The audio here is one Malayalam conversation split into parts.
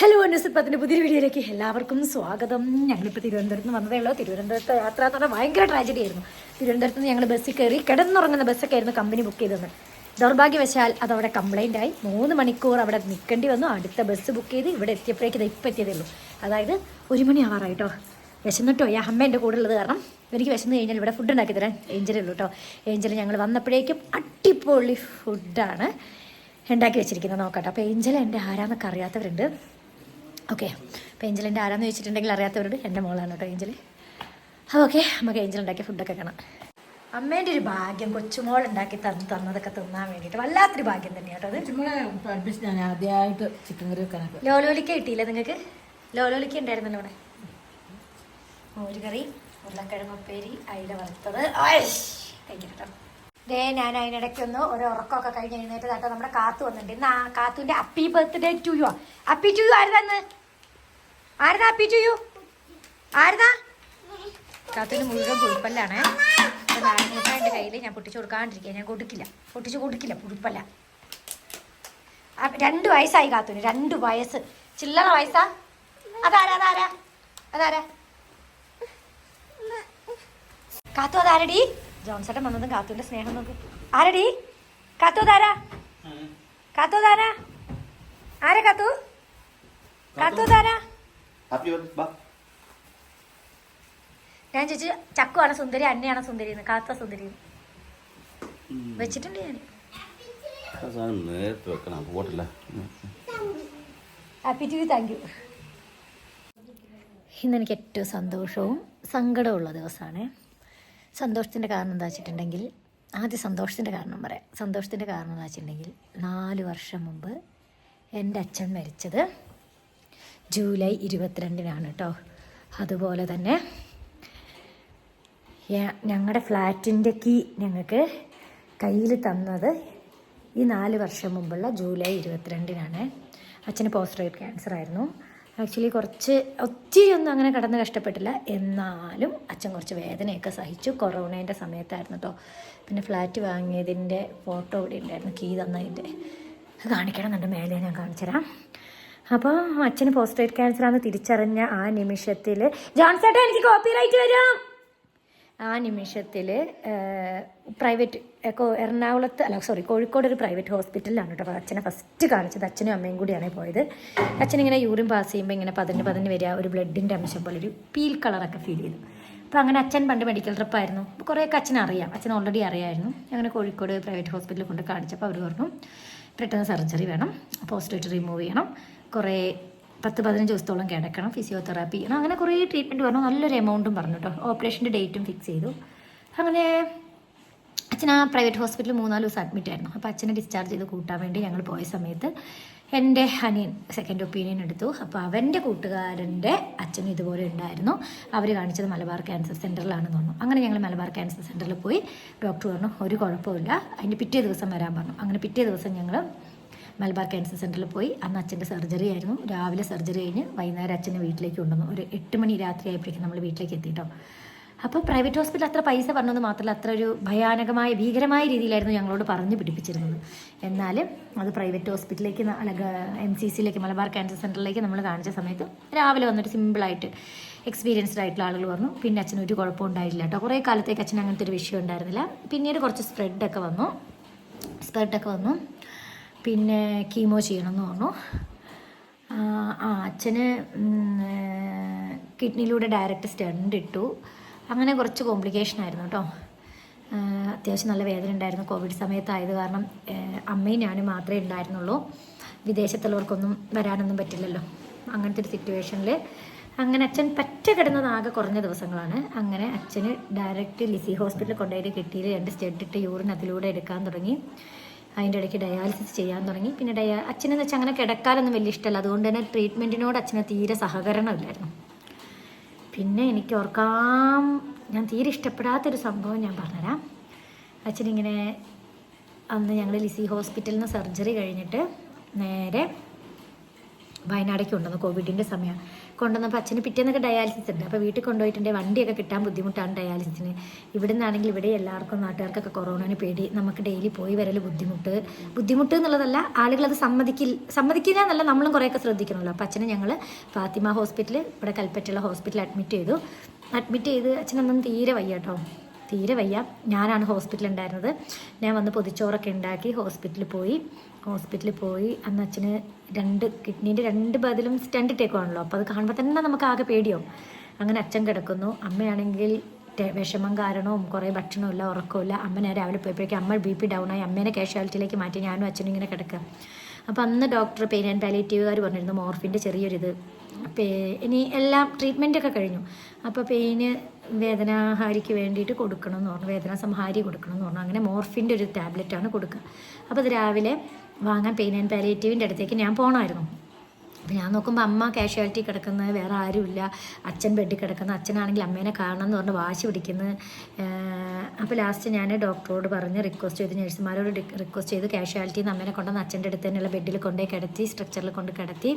ഹലോ അന്നസപ്പത്തിന്റെ പുതിയ വീഡിയോയിലേക്ക് എല്ലാവർക്കും സ്വാഗതം. ഞങ്ങളിപ്പോൾ തിരുവനന്തപുരത്ത് നിന്ന് വന്നതേ ഉള്ളൂ. തിരുവനന്തപുരത്ത് യാത്ര എന്ന് പറഞ്ഞാൽ ഭയങ്കര ട്രാജഡി ആയിരുന്നു. തിരുവനന്തപുരത്ത് നിന്ന് ഞങ്ങൾ ബസ്സിൽ കയറി കിടന്നുറങ്ങുന്ന ബസ്സൊക്കെ ആയിരുന്നു കമ്പനി ബുക്ക് ചെയ്തത്. ദൗർഭാഗ്യവശാൽ അതവിടെ കംപ്ലൈന്റ് ആയി. മൂന്ന് മണിക്കൂർ അവിടെ നിൽക്കേണ്ടി വന്നു. അടുത്ത ബസ് ബുക്ക് ചെയ്ത് ഇവിടെ എത്തിയപ്പോഴേക്ക് ഇത് ഇപ്പം എത്തിയതേ ഉള്ളൂ. അതായത് ഒരു മണി ആവാറായിട്ടോ വിശന്നിട്ടോ ഈ അമ്മ എന്റെ കൂടെ ഉള്ളത് കാരണം എനിക്ക് വിശന്ന് കഴിഞ്ഞാൽ ഇവിടെ ഫുഡ് ഉണ്ടാക്കി തരാൻ ഏഞ്ചലേ ഉള്ളൂ കേട്ടോ ഏഞ്ചൽ ഞങ്ങൾ വന്നപ്പോഴേക്കും അടിപൊളി ഫുഡാണ് ഉണ്ടാക്കി വെച്ചിരിക്കുന്നത്. നോക്കട്ടെ. അപ്പോൾ ഏഞ്ചൽ എന്റെ ആരാന്നൊക്കെ അറിയാത്തവരുണ്ട്. ഓക്കെ അപ്പോൾ ഏഞ്ചലിന്റെ ആരാന്ന് ചോദിച്ചിട്ടുണ്ടെങ്കിൽ അറിയാത്തവരോട് എന്റെ മോളാണ് കേട്ടോ ഏഞ്ചൽ. അപ്പോൾ ഓക്കെ നമുക്ക് ഏഞ്ചൽ ഉണ്ടാക്കിയ ഫുഡൊക്കെ കാണാം. അമ്മേന്റെ ഒരു ഭാഗ്യം കൊച്ചുമോൾ ഉണ്ടാക്കി തന്നു തന്നതൊക്കെ തിന്നാൻ വേണ്ടിയിട്ട് വല്ലാത്തൊരു ഭാഗ്യം തന്നെയാണ് അത്. ഞാൻ ആദ്യമായിട്ട് ചിക്കൻ കറി വെക്കാനൊക്കെ ലോലോലിക്ക കിട്ടിയില്ലേ നിങ്ങൾക്ക് ലോലോലിക്ക ഉണ്ടായിരുന്നല്ലോ ഇവിടെ. മോര് കറി ഉരുളക്കിഴങ്ങ് ഉപ്പേരി അയില വറുത്തത്. ആയിഷ്. ദേ ഞാൻ അതിനിടയ്ക്ക് ഒന്ന് ഒരു ഉറക്കമൊക്കെ കഴിഞ്ഞ് എഴുന്നേറ്റ് കേട്ടോ നമ്മുടെ കാത്തു വന്നിട്ടുണ്ട്. ഇന്ന് ആ കാത്തുവിന്റെ happy birthday to you happy to you ആരുതാന്ന് ആരുതാ അപ്പി ടു യു ആരുതാ? കാത്തുവിന് മുഴുവൻ പുഴുപ്പല്ലാണ്. എന്റെ കയ്യിൽ ഞാൻ പൊട്ടിച്ചു കൊടുക്കാണ്ടിരിക്കുക ഞാൻ കൊടുക്കില്ല. പൊട്ടിച്ചു കൊടുക്കില്ല. പുഴുപ്പല്ല. രണ്ട് വയസ്സായി കാത്തുന് രണ്ട് വയസ്സ്. ചില്ലറ വയസ്സാ? അതാരാ അതാരാ? അതാരാ? കാത്തു അതാരടി? ജോൺസേട്ടൻ വന്നതും കാത്തുവിന്റെ സ്നേഹം നോക്ക്. ആരടി? കാത്തു താരാ? കാത്തു താരാ? ആരാ കാത്തു? കാത്തു. താരാ? ഞാൻ ചോദിച്ചു ചക്കു ആണ് സുന്ദരി അന്നയാണ് സുന്ദരി എന്ന്. കാത്ത സുന്ദരി. വെച്ചിട്ടുണ്ട് ഞാൻ. ആ സാധനം നേരത്തെ വെക്കണം പോട്ടില്ല? ഹാപ്പി ടു താങ്ക് യു ഇന്ന് എനിക്ക് ഏറ്റവും സന്തോഷവും സങ്കടമുള്ള ദിവസമാണ്. സന്തോഷത്തിന്റെ കാരണം എന്താ വെച്ചിട്ടുണ്ടെങ്കിൽ ആദ്യം സന്തോഷത്തിന്റെ കാരണം പറയാം. സന്തോഷത്തിന്റെ കാരണം എന്താ വെച്ചിട്ടുണ്ടെങ്കിൽ നാല് വർഷം മുമ്പ് എന്റെ അച്ഛൻ മരിച്ചത് ജൂലൈ ഇരുപത്തിരണ്ടിനാണ് കേട്ടോ. അതുപോലെ തന്നെ ഞങ്ങളുടെ ഫ്ലാറ്റിന്റെ കീ ഞങ്ങൾക്ക് കയ്യിൽ തന്നത് ഈ നാല് വർഷം മുമ്പുള്ള ജൂലൈ ഇരുപത്തിരണ്ടിനാണ്. അച്ഛന് പോസ്റ്റ് റേറ്റ് ക്യാൻസർ ആയിരുന്നു ആക്ച്വലി കുറച്ച് ഒത്തിരി ഒന്നും അങ്ങനെ കടന്ന് കഷ്ടപ്പെട്ടില്ല. എന്നാലും അച്ഛൻ കുറച്ച് വേദനയൊക്കെ സഹിച്ചു. കൊറോണേന്റെ സമയത്തായിരുന്നു കേട്ടോ പിന്നെ ഫ്ലാറ്റ് വാങ്ങിയതിന്റെ ഫോട്ടോ ഇവിടെ ഉണ്ടായിരുന്നു. കീ തന്നതിന്റെ കാണിക്കണം എന്നുണ്ട്. മേലെ ഞാൻ കാണിച്ചുതരാം. അപ്പോൾ അച്ഛന് പോസ്റ്റേറ്റ് ക്യാൻസറാണെന്ന് തിരിച്ചറിഞ്ഞ ആ നിമിഷത്തിൽ ജോൺസേട്ടാ എനിക്ക് കോപ്പി റൈറ്റ് വരും. ആ നിമിഷത്തിൽ പ്രൈവറ്റ് എറണാകുളത്ത് അല്ല സോറി കോഴിക്കോട് ഒരു പ്രൈവറ്റ് ഹോസ്പിറ്റലിലാണ് കേട്ടോ അച്ഛനെ ഫസ്റ്റ് കാണിച്ചത്. അച്ഛനും അമ്മയും കൂടിയാണ് പോയത്. അച്ഛനിങ്ങനെ യൂറിൻ പാസ് ചെയ്യുമ്പോൾ ഇങ്ങനെ പതിന് പതിന് വരിക ഒരു ബ്ലഡിന്റെ അംശം പോലെ ഒരു പീൽ കളറൊക്കെ ഫീൽ ചെയ്തു. അപ്പോൾ അങ്ങനെ അച്ഛൻ പണ്ട് മെഡിക്കൽ ട്രിപ്പായിരുന്നു അപ്പോൾ കുറേയൊക്കെ അച്ഛൻ അറിയാം. അച്ഛൻ ഓൾറെഡി അറിയായിരുന്നു. അങ്ങനെ കോഴിക്കോട് പ്രൈവറ്റ് ഹോസ്പിറ്റലിൽ കൊണ്ട് കാണിച്ചപ്പോൾ അവർ പറഞ്ഞു പെട്ടെന്ന് സർജറി വേണം പോസ്റ്റേറ്റ് റിമൂവ് ചെയ്യണം. കുറേ പത്ത് പതിനഞ്ച് ദിവസത്തോളം കിടക്കണം ഫിസിയോതെറാപ്പി അങ്ങനെ കുറേ ട്രീറ്റ്മെന്റ് പറഞ്ഞു. നല്ലൊരു എമൗണ്ടും പറഞ്ഞു കേട്ടോ ഓപ്പറേഷന്റെ ഡേറ്റും ഫിക്സ് ചെയ്തു. അങ്ങനെ അച്ഛൻ ആ പ്രൈവറ്റ് ഹോസ്പിറ്റലിൽ മൂന്നാൽ ദിവസം അഡ്മിറ്റ് ആയിരുന്നു. അപ്പോൾ അച്ഛനെ ഡിസ്ചാർജ് ചെയ്ത് കൂട്ടാൻ വേണ്ടി ഞങ്ങൾ പോയ സമയത്ത് എന്റെ ഹനിയൻ സെക്കൻഡ് ഒപ്പീനിയൻ എടുത്തു. അപ്പോൾ അവന്റെ കൂട്ടുകാരന്റെ അച്ഛനും ഇതുപോലെ ഉണ്ടായിരുന്നു. അവർ കാണിച്ചത് മലബാർ ക്യാൻസർ സെന്ററിലാണെന്ന് തോന്നുന്നു അങ്ങനെ ഞങ്ങൾ മലബാർ ക്യാൻസർ സെന്ററിൽ പോയി. ഡോക്ടർ പറഞ്ഞു ഒരു കുഴപ്പമില്ല അതിന്റെ പിറ്റേ ദിവസം വരാൻ പറഞ്ഞു. അങ്ങനെ പിറ്റേ ദിവസം ഞങ്ങൾ മലബാർ ക്യാൻസർ സെന്ററിൽ പോയി. അന്ന് അച്ഛന്റെ സർജറി ആയിരുന്നു. രാവിലെ സർജറി കഴിഞ്ഞ് വൈകുന്നേരം അച്ഛനെ വീട്ടിലേക്ക് കൊണ്ടുവന്നു. ഒരു എട്ട് മണി രാത്രി ആയപ്പോഴേക്കും നമ്മൾ വീട്ടിലേക്ക് എത്തിയിട്ടോ അപ്പോൾ പ്രൈവറ്റ് ഹോസ്പിറ്റൽ അത്ര പൈസ പറഞ്ഞത് മാത്രമല്ല അത്ര ഒരു ഭയാനകമായ ഭീകരമായ രീതിയിലായിരുന്നു ഞങ്ങളോട് പറഞ്ഞു പിടിപ്പിച്ചിരുന്നത്. എന്നാൽ അത് പ്രൈവറ്റ് ഹോസ്പിറ്റലിലേക്ക് എം സി സിയിലേക്ക് മലബാർ ക്യാൻസർ സെന്ററിലേക്ക് നമ്മൾ കാണിച്ച സമയത്ത് രാവിലെ വന്നിട്ട് സിമ്പിളായിട്ട് എക്സ്പീരിയൻസ്ഡ് ആയിട്ടുള്ള ആളുകൾ പറഞ്ഞു പിന്നെ അച്ഛന് ഒരു കുഴപ്പം ഉണ്ടായിരുന്നില്ല കേട്ടോ. കുറേ കാലത്തേക്ക് അച്ഛൻ അങ്ങനത്തെ ഒരു വിഷയം ഉണ്ടായിരുന്നില്ല. പിന്നീട് കുറച്ച് സ്പ്രെഡൊക്കെ വന്നു. സ്പ്രെഡൊക്കെ വന്നു. പിന്നെ കീമോ ചെയ്യണമെന്ന് പറഞ്ഞു. ആ അച്ഛന് കിഡ്നിയിലൂടെ ഡയറക്റ്റ് സ്റ്റണ്ട് ഇട്ടു. അങ്ങനെ കുറച്ച് കോംപ്ലിക്കേഷൻ ആയിരുന്നു കേട്ടോ. അത്യാവശ്യം നല്ല വേദന ഉണ്ടായിരുന്നു കോവിഡ് സമയത്തായത് കാരണം അമ്മയും ഞാനും മാത്രമേ ഉണ്ടായിരുന്നുള്ളൂ. വിദേശത്തുള്ളവർക്കൊന്നും വരാനൊന്നും പറ്റില്ലല്ലോ. അങ്ങനത്തെ ഒരു സിറ്റുവേഷനിൽ അങ്ങനെ അച്ഛൻ പറ്റ കിടന്നതാകെ കുറഞ്ഞ ദിവസങ്ങളാണ്. അങ്ങനെ അച്ഛന് ഡയറക്റ്റ് ലിസി ഹോസ്പിറ്റലിൽ കൊണ്ടുപോയി കിട്ടിയിൽ രണ്ട് സ്റ്റെഡ് ഇട്ട് യൂറിൻ അതിലൂടെ എടുക്കാൻ തുടങ്ങി. അതിന്റെ ഇടയ്ക്ക് ഡയാലിസിസ് ചെയ്യാൻ തുടങ്ങി. പിന്നെ ഡയാ അച്ഛനെന്ന് വെച്ചാൽ അങ്ങനെ കിടക്കാനൊന്നും വലിയ ഇഷ്ടമല്ല. അതുകൊണ്ട് തന്നെ ട്രീറ്റ്മെന്റിനോട് അച്ഛന് തീരെ സഹകരണമില്ലായിരുന്നു. പിന്നെ എനിക്ക് ഓർക്കാം ഞാൻ തീരെ ഇഷ്ടപ്പെടാത്തൊരു സംഭവം ഞാൻ പറഞ്ഞുതരാം. അച്ഛനിങ്ങനെ അന്ന് ഞങ്ങൾ ലിസി ഹോസ്പിറ്റലിൽ നിന്ന് സർജറി കഴിഞ്ഞിട്ട് നേരെ വയനാടേക്ക് കൊണ്ടുവന്നു. കോവിഡിന്റെ സമയം കൊണ്ടുവന്നപ്പോൾ അച്ഛന് പിറ്റേന്നൊക്കെ ഡയാലിസിസ് ഉണ്ട്. അപ്പോൾ വീട്ടിൽ കൊണ്ടുപോയിട്ടുണ്ടെങ്കിൽ വണ്ടിയൊക്കെ കിട്ടാൻ ബുദ്ധിമുട്ടാണ് ഡയാലിസിസിന് ഇവിടെ നിന്നാണെങ്കിൽ ഇവിടെ എല്ലാവർക്കും നാട്ടുകാർക്കൊക്കെ കൊറോണന് പേടി. നമുക്ക് ഡെയിലി പോയി വരൽ ബുദ്ധിമുട്ട്. ബുദ്ധിമുട്ട് എന്നുള്ളതല്ല ആളുകൾ അത് സമ്മതിക്കില്ല സമ്മതിക്കില്ല എന്നല്ല നമ്മളും കുറേയൊക്കെ ശ്രദ്ധിക്കണമല്ലോ അപ്പോൾ അച്ഛനെ ഞങ്ങൾ ഫാത്തിമ ഹോസ്പിറ്റൽ ഇവിടെ കൽപ്പറ്റയുള്ള ഹോസ്പിറ്റലിൽ അഡ്മിറ്റ് ചെയ്തു. അഡ്മിറ്റ് ചെയ്ത് അച്ഛനൊന്നും തീരെ വയ്യ കേട്ടോ തീരെ വയ്യ. ഞാനാണ് ഹോസ്പിറ്റലിൽ ഉണ്ടായിരുന്നത്. ഞാൻ വന്ന് പൊതിച്ചോറൊക്കെ ഉണ്ടാക്കി ഹോസ്പിറ്റലിൽ പോയി. ഹോസ്പിറ്റലിൽ പോയി. അന്ന് അച്ഛന് രണ്ട് കിഡ്നീന്റെ രണ്ട് ബദലും സ്റ്റണ്ട് ഇട്ടേക്കുവാണല്ലോ അപ്പോൾ അത് കാണുമ്പോൾ തന്നെ നമുക്ക് ആകെ പേടിയോ അങ്ങനെ അച്ഛൻ കിടക്കുന്നു. അമ്മയാണെങ്കിൽ വിഷമം കാരണവും കുറേ ഭക്ഷണമില്ല ഉറക്കമില്ല അമ്മ നേരെ രാവിലെ പോയപ്പോഴേക്കും അമ്മ ബി പി ഡൗൺ ആയി. അമ്മേനെ കാഷ്വാലിറ്റിയിലേക്ക് മാറ്റി ഞാനും അച്ഛനും ഇങ്ങനെ കിടക്കുക അപ്പോൾ അന്ന് ഡോക്ടർ പെയിൻ ആൻഡ് പാലേറ്റീവുകാർ പറഞ്ഞിരുന്നു മോർഫിന്റെ ചെറിയൊരിത്. ഇനി എല്ലാം ട്രീറ്റ്മെന്റൊക്കെ കഴിഞ്ഞു. അപ്പോൾ പെയിന് വേദനാഹാരിക്ക് വേണ്ടിയിട്ട് കൊടുക്കണം എന്ന് പറഞ്ഞു. വേദന സംഹാരി കൊടുക്കണം എന്ന് പറഞ്ഞു. അങ്ങനെ മോർഫിന്റെ ഒരു ടാബ്ലറ്റാണ് കൊടുക്കുക. അപ്പോൾ അത് രാവിലെ വാങ്ങാൻ പെയിൻ ആൻഡ് പാലിയേറ്റീവിന്റെ അടുത്തേക്ക് ഞാൻ പോകണമായിരുന്നു അപ്പോൾ ഞാൻ നോക്കുമ്പോൾ അമ്മ കാഷ്വാലിറ്റി കിടക്കുന്നത് വേറെ ആരുമില്ല. അച്ഛൻ ബെഡിൽ കിടക്കുന്നത് അച്ഛനാണെങ്കിൽ അമ്മേനെ കാണണം എന്ന് പറഞ്ഞ് വാശി പിടിക്കുന്നത് അപ്പോൾ ലാസ്റ്റ് ഞാൻ ഡോക്ടറോട് പറഞ്ഞ് റിക്വസ്റ്റ് ചെയ്ത്. നഴ്സുമാരോട് റിക്വസ്റ്റ് ചെയ്ത്. കാഷ്വാലിറ്റി നിന്ന് അമ്മേനെ കൊണ്ടുവന്ന് അച്ഛന്റെ അടുത്ത് തന്നെയുള്ള ബെഡിൽ കൊണ്ടുപോയി കിടത്തി സ്ട്രക്ചറിൽ കൊണ്ട് കിടത്തി.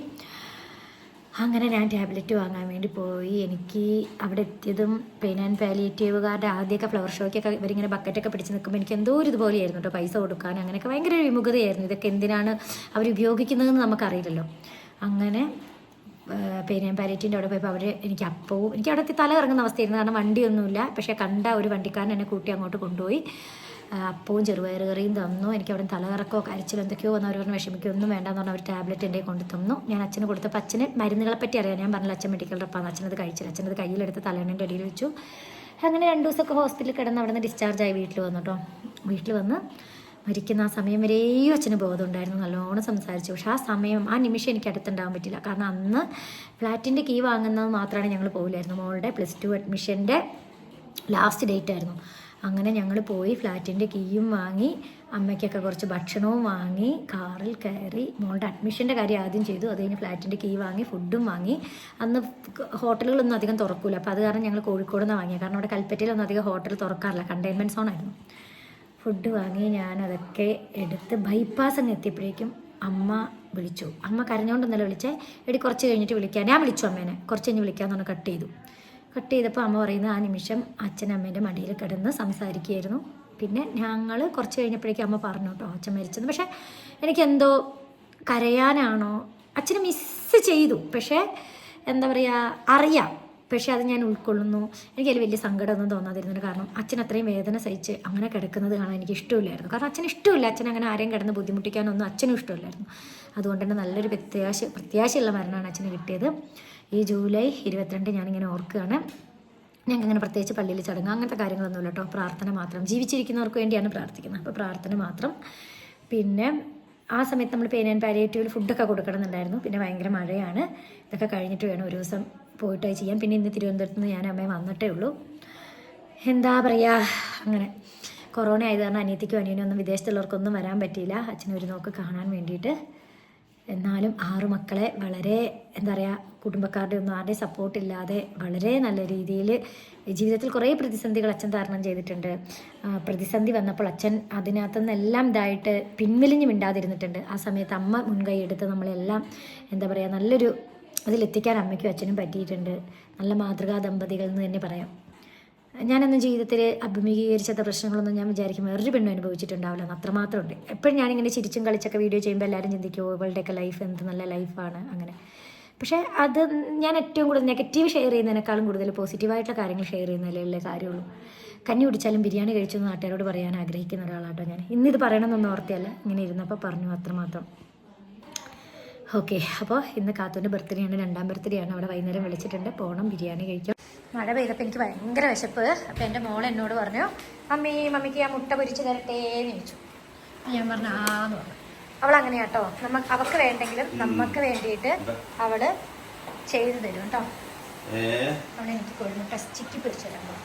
അങ്ങനെ ഞാൻ ടാബ്ലറ്റ് വാങ്ങാൻ വേണ്ടി പോയി. എനിക്ക് അവിടെ എത്തിയതും പെയിൻ ആൻഡ് പാലിയേറ്റീവുകാരുടെ ആദ്യമൊക്കെ ഫ്ലവർ ഷോയ്ക്കൊക്കെ ഇവരിങ്ങനെ ബക്കറ്റൊക്കെ പിടിച്ച് നിൽക്കുമ്പോൾ എനിക്ക് എന്തോ ഒരു ഇതുപോലെയായിരുന്നു കേട്ടോ പൈസ കൊടുക്കാൻ. അങ്ങനെയൊക്കെ ഭയങ്കര വിമുഖതയായിരുന്നു. ഇതൊക്കെ എന്തിനാണ് അവർ ഉപയോഗിക്കുന്നതെന്ന് നമുക്കറിയില്ലല്ലോ. അങ്ങനെ പെയിൻ ആൻഡ് പാലിയേറ്റീന്റെ അവിടെ പോയപ്പോൾ അവർ എനിക്ക് അപ്പവും എനിക്ക് അവിടെ തല ഇറങ്ങുന്ന അവസ്ഥയായിരുന്നു. കാരണം വണ്ടിയൊന്നുമില്ല. പക്ഷേ കണ്ട ഒരു വണ്ടിക്കാരൻ എന്നെ കൂട്ടി അങ്ങോട്ട് കൊണ്ടുപോയി. അപ്പവും ചെറുപയർ കറിയും തന്നു. എനിക്ക് അവിടെ തലകറക്കോ കരച്ചിലോ എന്തൊക്കെയോ വന്ന് അവർ പറഞ്ഞ് വിഷമിക്കുക ഒന്നും വേണ്ടെന്ന് പറഞ്ഞാൽ അവർ ടാബ്ലറ്റ് എന്റെ കൊണ്ട് തന്നു. ഞാൻ അച്ഛന് കൊടുത്തപ്പോൾ അച്ഛന് മരുന്നുകളെ പറ്റി അറിയാം. ഞാൻ പറഞ്ഞില്ല അച്ഛൻ മെഡിക്കൽ റപ്പാണ് അച്ഛനത് കഴിച്ചില്ല. അച്ഛനത് കയ്യിലെടുത്ത് തലേണന്റെ അടിയിൽ വെച്ചു. അങ്ങനെ രണ്ട് ദിവസമൊക്കെ ഹോസ്പിറ്റലിൽ കിടന്ന് അവിടെ നിന്ന് ഡിസ്ചാർജായി വീട്ടിൽ വന്നു കേട്ടോ. വീട്ടിൽ വന്ന് മരിക്കുന്ന ആ സമയം വരെയും അച്ഛന് ബോധമുണ്ടായിരുന്നു. നല്ലോണം സംസാരിച്ചു. പക്ഷേ ആ സമയം ആ നിമിഷം എനിക്ക് അടുത്തുണ്ടാകാൻ പറ്റില്ല. കാരണം അന്ന് ഫ്ലാറ്റിന്റെ കീ വാങ്ങുന്നത് മാത്രമാണ് ഞങ്ങൾ പോകില്ലായിരുന്നു. മോളുടെ പ്ലസ് ടു അഡ്മിഷന്റെ ലാസ്റ്റ് ഡേറ്റ് ആയിരുന്നു. അങ്ങനെ ഞങ്ങൾ പോയി ഫ്ലാറ്റിന്റെ കീയും വാങ്ങി അമ്മയ്ക്കൊക്കെ കുറച്ച് ഭക്ഷണവും വാങ്ങി കാറിൽ കയറി. മോളുടെ അഡ്മിഷന്റെ കാര്യം ആദ്യം ചെയ്തു. അത് കഴിഞ്ഞ് ഫ്ലാറ്റിന്റെ കീ വാങ്ങി ഫുഡും വാങ്ങി. അന്ന് ഹോട്ടലുകളൊന്നും അധികം തുറക്കൂല. അപ്പോൾ അത് കാരണം ഞങ്ങൾ കോഴിക്കോട് നിന്ന് വാങ്ങിയത് കാരണം അവിടെ കൽപ്പറ്റയിലൊന്നും അധികം ഹോട്ടൽ തുറക്കാറില്ല. കണ്ടെയ്ൻമെന്റ് സോണായിരുന്നു. ഫുഡ് വാങ്ങി ഞാൻ അതൊക്കെ എടുത്ത് ബൈപ്പാസ് അങ്ങ് എത്തിയപ്പോഴേക്കും അമ്മ വിളിച്ചു. അമ്മ കരഞ്ഞുകൊണ്ടൊന്നല്ല വിളിച്ചേ എടി കുറച്ച് കഴിഞ്ഞിട്ട് വിളിക്കാൻ ഞാൻ വിളിച്ചു അമ്മേനെ. കുറച്ച് കഴിഞ്ഞ് വിളിക്കാമെന്ന് പറഞ്ഞ് കട്ട് ചെയ്തു. കട്ട് ചെയ്തപ്പോൾ അമ്മ പറയുന്ന ആ നിമിഷം അച്ഛൻ അമ്മേന്റെ മടിയിൽ കിടന്ന് സംസാരിക്കുകയായിരുന്നു. പിന്നെ ഞങ്ങൾ കുറച്ച് കഴിഞ്ഞപ്പോഴേക്കും അമ്മ പറഞ്ഞു കേട്ടോ അച്ഛൻ മരിച്ചത് പക്ഷേ എനിക്കെന്തോ കരയാനാണോ? അച്ഛനെ മിസ്സ് ചെയ്തു. പക്ഷേ എന്താ പറയുക അറിയാം. പക്ഷേ അത് ഞാൻ ഉൾക്കൊള്ളുന്നു. എനിക്ക് അതിൽ വലിയ സങ്കടമൊന്നും തോന്നാതിരുന്നില്ല കാരണം അച്ഛൻ അത്രയും വേദന സഹിച്ച് അങ്ങനെ കിടക്കുന്നത് കാണാൻ എനിക്ക് ഇഷ്ടമില്ലായിരുന്നു. കാരണം അച്ഛൻ ഇഷ്ടമില്ല. അച്ഛൻ അങ്ങനെ ആരെയും കിടന്ന് ബുദ്ധിമുട്ടിക്കാനൊന്നും അച്ഛനും ഇഷ്ടമില്ലായിരുന്നു. അതുകൊണ്ട് തന്നെ നല്ലൊരു പ്രത്യാശ പ്രത്യാശയുള്ള മരണമാണ് അച്ഛന് കിട്ടിയത്. ഈ ജൂലൈ ഇരുപത്തിരണ്ട് ഞാനിങ്ങനെ ഓർക്കുകയാണ്. ഞങ്ങൾക്ക് അങ്ങനെ പ്രത്യേകിച്ച് പള്ളിയിൽ ചടങ്ങ് അങ്ങനത്തെ കാര്യങ്ങളൊന്നുമില്ല കേട്ടോ. പ്രാർത്ഥന മാത്രം. ജീവിച്ചിരിക്കുന്നവർക്ക് വേണ്ടിയാണ് പ്രാർത്ഥിക്കുന്നത്. അപ്പോൾ പ്രാർത്ഥന മാത്രം. പിന്നെ ആ സമയത്ത് നമ്മൾ പെയിൻ ആൻഡ് പാലിയേറ്റീവിൽ ഫുഡൊക്കെ കൊടുക്കണമെന്നുണ്ടായിരുന്നു. പിന്നെ ഭയങ്കര മഴയാണ്. ഇതൊക്കെ കഴിഞ്ഞിട്ട് വേണം ഒരു ദിവസം പോയിട്ട് ചെയ്യാം പിന്നെ ഇന്ന് തിരുവനന്തപുരത്ത് നിന്ന് ഞാൻ അമ്മയെ വന്നിട്ടേ ഉള്ളൂ. എന്താ പറയുക അങ്ങനെ. കൊറോണ ആയത് കാരണം അനിയത്തിക്കും അനിയനും ഒന്നും വിദേശത്തുള്ളവർക്കൊന്നും വരാൻ പറ്റിയില്ല. അച്ഛനെ ഒരു നോക്ക് കാണാൻ വേണ്ടിയിട്ട്. എന്നാലും ആറു മക്കളെ വളരെ എന്താ പറയുക കുടുംബക്കാരുടെ ഒന്നും ആരുടെയും സപ്പോർട്ടില്ലാതെ വളരെ നല്ല രീതിയിൽ ജീവിതത്തിൽ കുറേ പ്രതിസന്ധികൾ അച്ഛൻ തരണം ചെയ്തിട്ടുണ്ട്. പ്രതിസന്ധി വന്നപ്പോൾ അച്ഛൻ അതിനകത്തു നിന്നെല്ലാം ഇതായിട്ട് പിൻവലിഞ്ഞ് മിണ്ടാതിരുന്നിട്ടുണ്ട്. ആ സമയത്ത് അമ്മ മുൻകൈ എടുത്ത് നമ്മളെല്ലാം എന്താ പറയുക നല്ലൊരു അതിലെത്തിക്കാൻ അമ്മയ്ക്കും അച്ഛനും പറ്റിയിട്ടുണ്ട്. നല്ല മാതൃകാ ദമ്പതികൾ എന്ന് തന്നെ പറയാം. ഞാനൊന്നും ജീവിതത്തിൽ അഭിമുഖീകരിച്ചാത്ത പ്രശ്നങ്ങളൊന്നും ഞാൻ വിചാരിക്കും വേറൊരു പെണ്ണും അനുഭവിച്ചിട്ടുണ്ടാവില്ല എന്ന് അത്രമാത്രമുണ്ട്. എപ്പോഴും ഞാനിങ്ങനെ ചിരിച്ചും കളിച്ചൊക്കെ വീഡിയോ ചെയ്യുമ്പോൾ എല്ലാവരും ചിന്തിക്കുമോ ഇവളുടെയൊക്കെ ലൈഫ് എന്ത് നല്ല ലൈഫാണ് അങ്ങനെ. പക്ഷേ അത് ഞാൻ ഏറ്റവും കൂടുതൽ നെഗറ്റീവ് ഷെയർ ചെയ്യുന്നതിനേക്കാളും കൂടുതൽ പോസിറ്റീവായിട്ടുള്ള കാര്യങ്ങൾ ഷെയർ ചെയ്യുന്നതിലല്ലേ കാര്യമുള്ളൂ. കഞ്ഞി കുടിച്ചാലും ബിരിയാണി കഴിച്ചു എന്ന് നാട്ടുകാരോട് പറയാൻ ആഗ്രഹിക്കുന്ന ഒരാളാട്ടോ ഞാൻ. ഇന്നിത് പറയണമെന്നൊന്നും ഓർത്തിയല്ല ഇങ്ങനെ ഇരുന്നപ്പോൾ പറഞ്ഞു അത്രമാത്രം. ഓക്കെ അപ്പോൾ ഇന്ന് കാത്തൂന്റെ ബർത്ത്ഡേ ആണ് രണ്ടാം ബർത്ത്ഡേ ആണ്. അവിടെ വൈകുന്നേരം വിളിച്ചിട്ടുണ്ട്. പോകണം ബിരിയാണി കഴിക്കാം. മഴ പെയ്തപ്പോൾ എനിക്ക് ഭയങ്കര വിശപ്പ്. അപ്പോൾ എന്റെ മോൾ എന്നോട് പറഞ്ഞു അമ്മേ മമ്മിക്ക് ആ മുട്ട പൊരിച്ച് തരട്ടേ എന്ന് ചോദിച്ചു ഞാൻ പറഞ്ഞു ആന്ന് പറഞ്ഞു. അവൾ അങ്ങനെയാട്ടോ നമുക്ക് അവക്ക് വേണ്ടെങ്കിലും നമുക്ക് വേണ്ടിയിട്ട് അവൾ ചെയ്തു തരും കേട്ടോ. അവളെനിക്ക് അവളെ എനിക്ക് പിടിച്ചു തരാം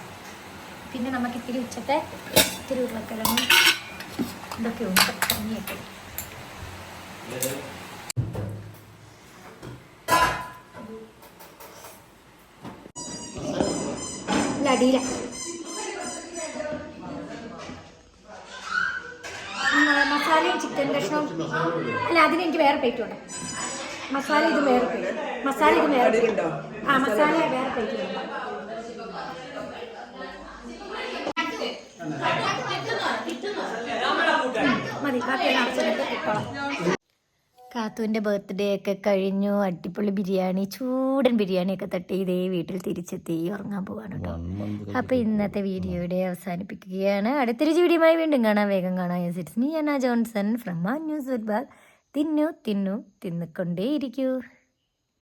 പിന്നെ നമുക്ക് ഇത്തിരി ഉച്ചത്തെ ഇത്തിരി ഉരുളക്കിഴങ്ങും ഇതൊക്കെ ഉണ്ട്. കഞ്ഞിയൊക്കെ. ഇല്ല, മസാലയും ചിക്കൻ കഷ്ണവും. അല്ല അതിന് എനിക്ക് വേറെ പ്ലേറ്റ് ഉണ്ട് മസാല ഇത് വേറെ പ്ലേറ്റ് മസാല ഇത് വേറെ plate. ആ മസാല വേറെ പ്ലേറ്റ് മതി. ബാക്കി ഇട്ടോളാം. കാത്തുവിന്റെ ബർത്ത്ഡേ ഒക്കെ കഴിഞ്ഞു. അടിപൊളി ബിരിയാണി ചൂടൻ ബിരിയാണി ഒക്കെ തട്ടി ഇതേ വീട്ടിൽ തിരിച്ചെത്തി ഉറങ്ങാൻ പോവാണ് കേട്ടോ അപ്പോൾ ഇന്നത്തെ വീഡിയോയുടെ അവസാനിപ്പിക്കുകയാണ്. അടുത്തൊരു വീഡിയോയുമായി വീണ്ടും കാണാം. വേഗം കാണാം. It's me Ana Johnson from a news football തിന്നു തിന്നു തിന്നുകൊണ്ടേയിരിക്കൂ.